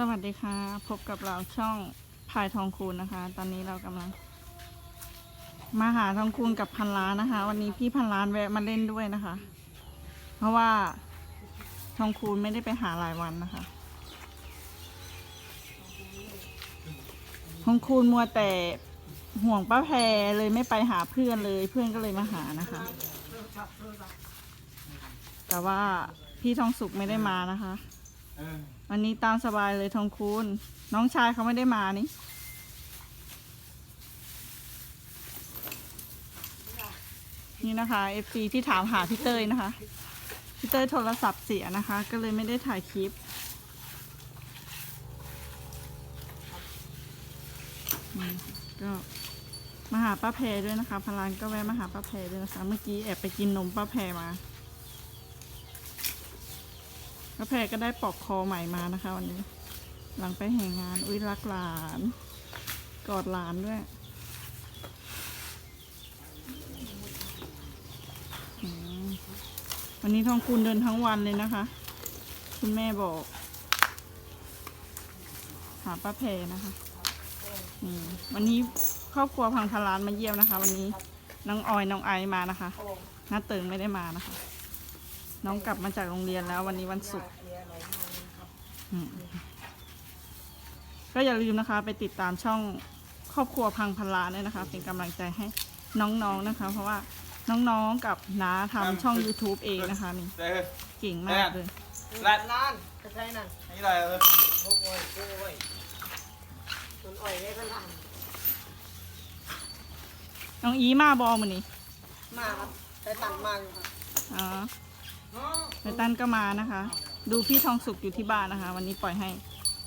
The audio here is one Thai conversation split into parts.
สวัสดีค่ะ พบกับเราช่องพายทองคูณนะคะ ตอนนี้เรากำลัง มาหาทองคูณกับพันล้านนะคะ วันนี้พี่พันล้านแวะมาเล่นด้วยนะคะ เพราะว่าทองคูณไม่ได้ไปหาหลายวันนะคะทองคูณมัวแต่ห่วงป้าแพรเลยไม่ไปหาเพื่อนเลยเพื่อนก็เลยมาหานะคะ แต่ว่าพี่ทองสุกไม่ได้มานะคะ วันนี้ตามสบายเลยทองคูณ น้องชายเขาไม่ได้มานี่นี่นะคะ FC ที่ถามหาพี่เต้ยนะคะพี่เต้ยโทรศัพท์เสียนะคะ ก็เลยไม่ได้ถ่ายคลิป ก็มาหาป้าแพรด้วยนะคะ พลานก็แวะมาหาป้าแพรด้วยนะคะ เมื่อกี้แอบไปกินนมป้าแพรมา ป้าแพรก็ได้ปลอกคอใหม่มานะคะ วันนี้ หลังไปแห่งงาน อุ้ยรักหลาน กอดหลานด้วยวันนี้ทองคูณเดินทั้งวันเลยนะคะ คุณแม่บอก หาป้าแพรนะคะวันนี้ครอบครัวพังพลานมาเยี่ยมนะคะ วันนี้น้องออยน้องไอมานะคะน้าเติงไม่ได้มานะคะ น้องกลับมาจากโรงเรียนแล้ว วันนี้วันศุกร์อืมก็อย่าลืมนะคะ ไปติดตามช่องครอบครัวพังพลานด้วยนะคะ เป็นกำลังใจให้น้องๆนะคะ เพราะว่าน้องๆกับน้าทำช่อง YouTube เองนะคะนี่ เด้อเก่งมากเลยรัดล้านกระไทนั่นนี่อะไรเออโอ้ยโอ้ยต้นอ้อยได้ก็ล้านน้องอีมาบอมันนี่มาครับไปตัดมาอยู่ครับ อ๋อ ไนตันก็มานะคะ ดูพี่ทองสุกอยู่ที่บ้านนะคะ วันนี้ปล่อยให้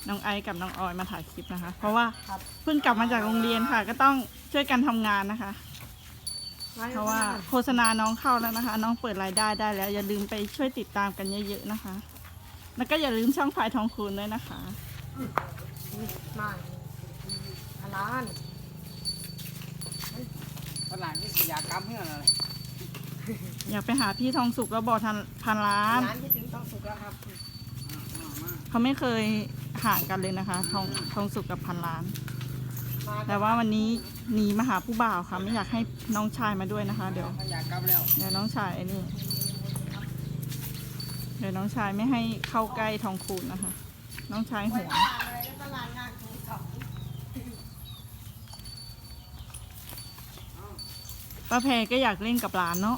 น้องไอซ์กับน้องออยมาถ่ายคลิปนะคะ เพราะว่าครับเพิ่งกลับมาจากโรงเรียนค่ะ ก็ต้องช่วยกันทำงานนะคะ เพราะว่าโฆษณาน้องเข้าแล้วนะคะ น้องเปิดรายได้ได้แล้ว อย่าลืมไปช่วยติดตามกันเยอะๆนะคะ แล้วก็อย่าลืมช่องพายทองคูณด้วยนะคะมาล้านฝรั่งที่สียากรรมเพื่อนอะไร อยากไปหาพี่ทองสุกแล้วบอกทันพันล้านล้านที่ถึงต้องสุกแล้วครับเขาไม่เคยห่างกันเลยนะคะ ทองทองสุกกับพันล้าน มาแต่ว่าวันนี้หนีมาหาผู้บ่าวค่ะ ไม่อยากให้น้องชายมาด้วยนะคะ เดี๋ยวขยากรรมแล้วเดี๋ยวน้องชายไอ้นี่เดี๋ยวน้องชายไม่ให้เข้าใกล้ทองคูณนะคะ น้องชายไปห่วงตลาดอะไรได้ตลาดงานของเขาป้าแพรก็อยากเล่นกับหลานเนาะ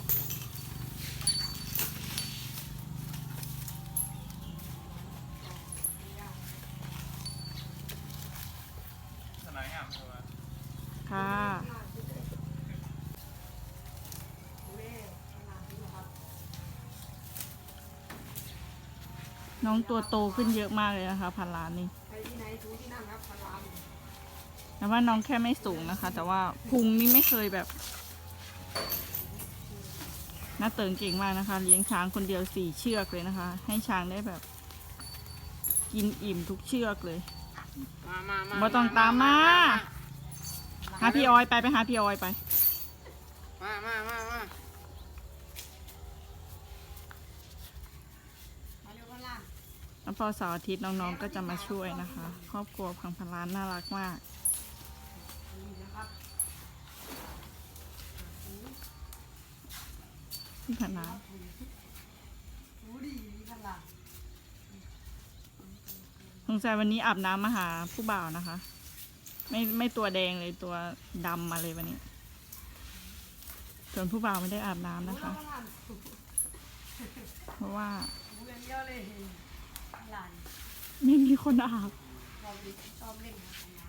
น้องตัวโตขึ้นเยอะมากเลยนะคะ พันล้านนี่ไปที่ไหนถูที่นั่นครับพันล้านแต่ว่าน้องแค่ไม่สูงนะคะ แต่ว่าพุงนี่ไม่เคยแบบน่าเติงเก่งมากนะคะ เลี้ยงช้างคนเดียวสี่เชือกเลยนะคะ ให้ช้างได้แบบ กินอิ่มทุกเชือกเลยมามามาบ่ต้องตามมาหาพี่ออยไปไปหาพี่ออยไป อเสาร์อาทิตย์น้องๆก็จะมาช่วยนะคะ ครอบครัวพังพันล้านน่ารักมากพี่พันล้านดูดีพันล้านสงสัยวันนี้อาบน้ำมาหาผู้บ่าวนะคะ ไม่ไม่ตัวแดงเลยตัวดำมาเลยวันนี้ ส่วนผู้บ่าวไม่ได้อาบน้ำนะคะ เพราะว่า ไม่มีคนอาบเราชอบเล่นนะ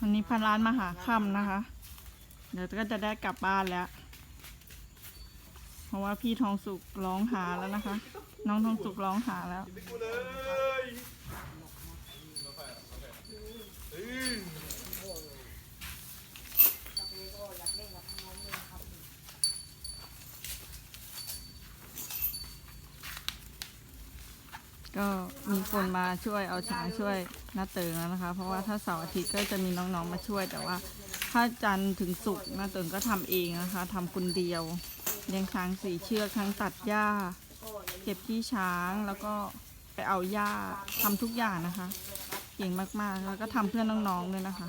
วันนี้พันล้านมาหาค่ำนะคะ เดี๋ยวก็จะได้กลับบ้านแล้ว เพราะว่าพี่ทองสุกร้องหาแล้วนะคะ น้องทองสุกร้องหาแล้วกูเลยเฮ้ยตะเปก็อยากเลยก็มีคนมาช่วยเอาช้างช่วยน้าเติงแล้วนะคะ เพราะว่าถ้าเสาร์อาทิตย์ก็จะมีน้องๆมาช่วยแต่ว่า ถ้าจันทร์ถึงศุกร์น้าเติงก็ทำเองนะคะทำคนเดียว เลี้ยงช้างสีเชือกทั้งตัดหญ้า เก็บขี้ช้างแล้วก็ไปเอาหญ้าทำทุกอย่างนะคะ เก่งมากๆแล้วก็ทำเพื่อนน้องๆเลยนะคะ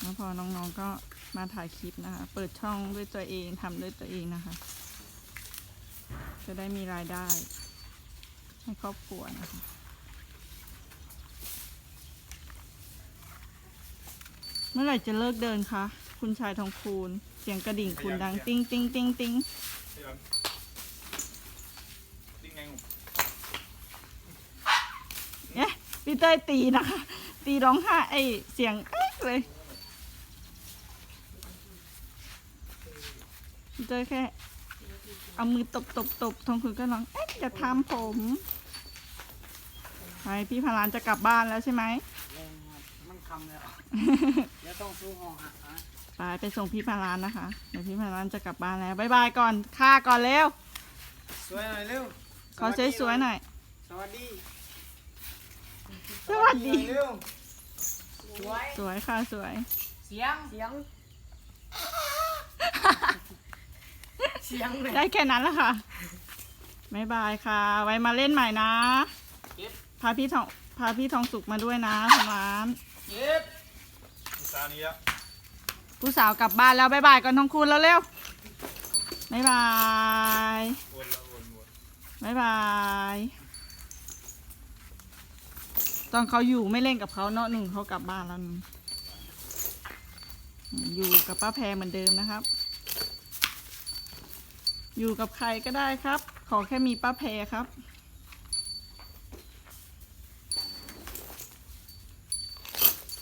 แล้วพอน้องๆก็มาถ่ายคลิปนะคะ เปิดช่องด้วยตัวเองทำด้วยตัวเองนะคะ จะได้มีรายได้ให้ครอบครัวนะคะ มื่อไหร่จะเลิกเดินคะ คุณชายทองคูณ เสียงกระดิ่งคุณดังติ้งติ้งติ้งติ้งเดี๋ยวดิ้งไงงเอ๊ะพี่เต้ยตีนะคะ ตีร้องไห้ไอเสียงเอ๊ะเลยพี่เต้ยแค่ เอามือตบตบตบทองคุณก็ร้องเอ๊ะอย่าทำผมไปพี่พารานจะกลับบ้านแล้วใช่ไหมแรงครับมันคำแล้ว เดี๋ยวต้องสู้ห้องหักนะไปไปส่งพี่พารานนะคะ เดี๋ยวพี่พารานจะกลับบ้านแล้วบายบายก่อนค่าก่อนเร็ว สวยหน่อยเร็วขอสวยๆหน่อย สวัสดีสวัสดี หน่อยเร็วสวยสวยค่ะสวย เสียงเสียงเสียงเลยได้แค่นั้นแหละค่ะบายบายค่ะ ไว้มาเล่นใหม่นะ เก็บพาพี่ทองพาพี่ทองสุกมาด้วยนะทางร้าน เก็บ ซานี้อะผู้สาวกลับบ้านแล้วบายบายก่อนทองคูณแล้วเร็วบายบายวนละวนวนบายบาย ตอนเขาอยู่ไม่เล่นกับเขาเนาะหนึ่งเขากลับบ้านแล้วหนึ่งอยู่กับป้าแพรเหมือนเดิมนะครับ อยู่กับใครก็ได้ครับ ขอแค่มีป้าแพรครับ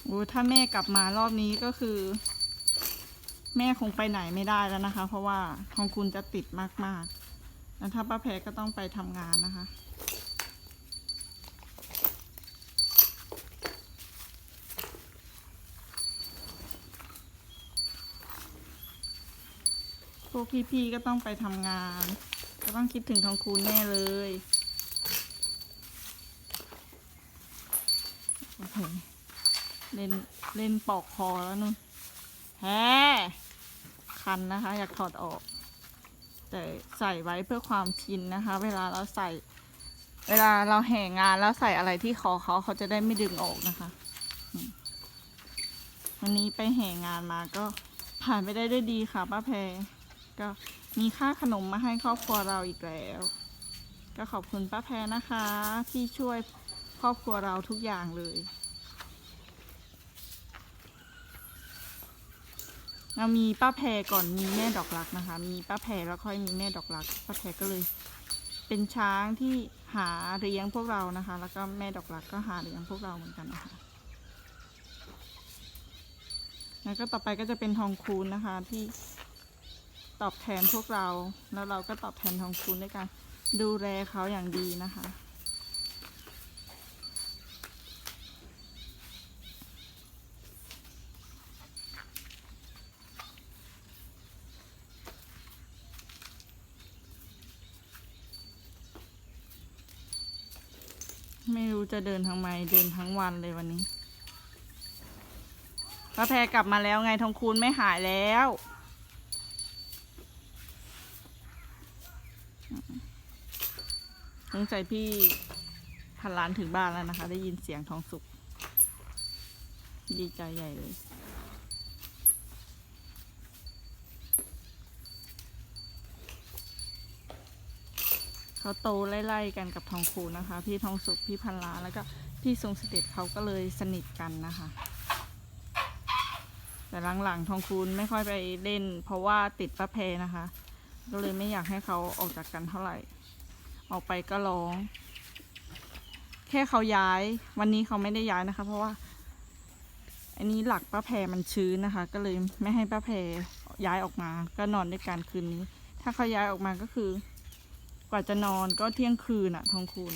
โอ้ถ้าแม่กลับมารอบนี้ก็คือ แม่คงไปไหนไม่ได้แล้วนะคะ เพราะว่าทองคุณจะติดมากๆแล้วถ้าป้าแพรก็ต้องไปทำงานนะคะพวกพี่ๆก็ต้องไปทำงาน ก็ต้องคิดถึงทองคูณแน่เลยโอเค เล่นเล่นปอกคอแล้วนุ่นแฮคันนะคะ อยากถอดออก แต่ใส่ไว้เพื่อความชินนะคะ เวลาเราใส่ เวลาเราแห่งานแล้วใส่อะไรที่คอเขาเขาจะได้ไม่ดึงออกนะคะวันนี้ไปแห่งานมาก็ผ่านไปได้ด้วยดีค่ะป้าแพรก็มีค่าขนมมาให้ครอบครัวเราอีกแล้ว ก็ขอบคุณป้าแพรนะคะ ที่ช่วยครอบครัวเราทุกอย่างเลย เรามีป้าแพรก่อนมีแม่ดอกรักนะคะ มีป้าแพรแล้วค่อยมีแม่ดอกรักป้าแพรก็เลย เป็นช้างที่หาเลี้ยงพวกเรานะคะ แล้วก็แม่ดอกรักก็หาเลี้ยงพวกเราเหมือนกันนะคะแล้วก็ต่อไปก็จะเป็นทองคูณนะคะที่ตอบแทนพวกเรา แล้วเราก็ตอบแทนทองคูณด้วยการดูแลเขาอย่างดีนะคะ จะเดินทางไหนเดินทั้งวันเลยวันนี้พระแพรกลับมาแล้วไงทองคูณไม่หายแล้ว สงสัยพี่พันล้านถึงบ้านแล้วนะคะ ได้ยินเสียงทองสุก ดีใจใหญ่เลย เขาโตไล่ๆกันกับทองคูณนะคะ พี่ทองสุกพี่พันล้านแล้วก็พี่ทรงเสด็จเขาก็เลยสนิทกันนะคะ แต่หลังๆทองคูณไม่ค่อยไปเล่น เพราะว่าติดป้าเพนะคะ ก็เลยไม่อยากให้เขาออกจากกันเท่าไหร่ ออกไปก็ร้อง แค่เขาย้ายวันนี้เขาไม่ได้ย้ายนะคะ เพราะว่าอันนี้หลักป้าแพรมันชื้นนะคะ ก็เลยไม่ให้ป้าแพรย้ายออกมา ก็นอนด้วยกันคืนนี้ ถ้าเขาย้ายออกมาก็คือ ว่าจะนอนก็เที่ยงคืนอะทองคูณ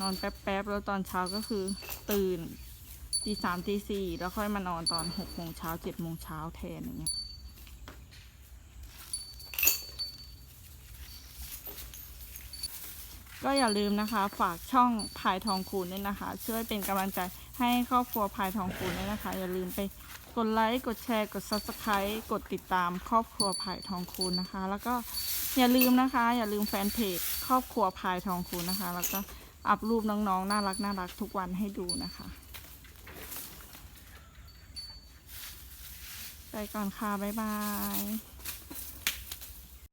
นอนแป๊บๆแล้วตอนเช้าก็คือ ตื่นตีสามตีสี่แล้วค่อยมานอนตอนหกโมงเช้าเจ็ดโมงเช้าแทนอย่างเงี้ยก็อย่าลืมนะคะ ฝากช่องพายทองคูณด้วยนะคะ ช่วยเป็นกำลังใจให้ครอบครัวพายทองคูณด้วยนะคะ อย่าลืมไปกดไลค์ กดแชร์ กดซับสไคร b e กดติดตามครอบครัวพายทองคูณนะคะ แล้วก็ อย่าลืมนะคะ อย่าลืมแฟนเพจครอบครัวพายทองคูณนะคะ แล้วก็อัพรูปน้องๆ น่ารักน่ารักทุกวันให้ดูนะคะไปก่อนค่ะ บ๊ายบาย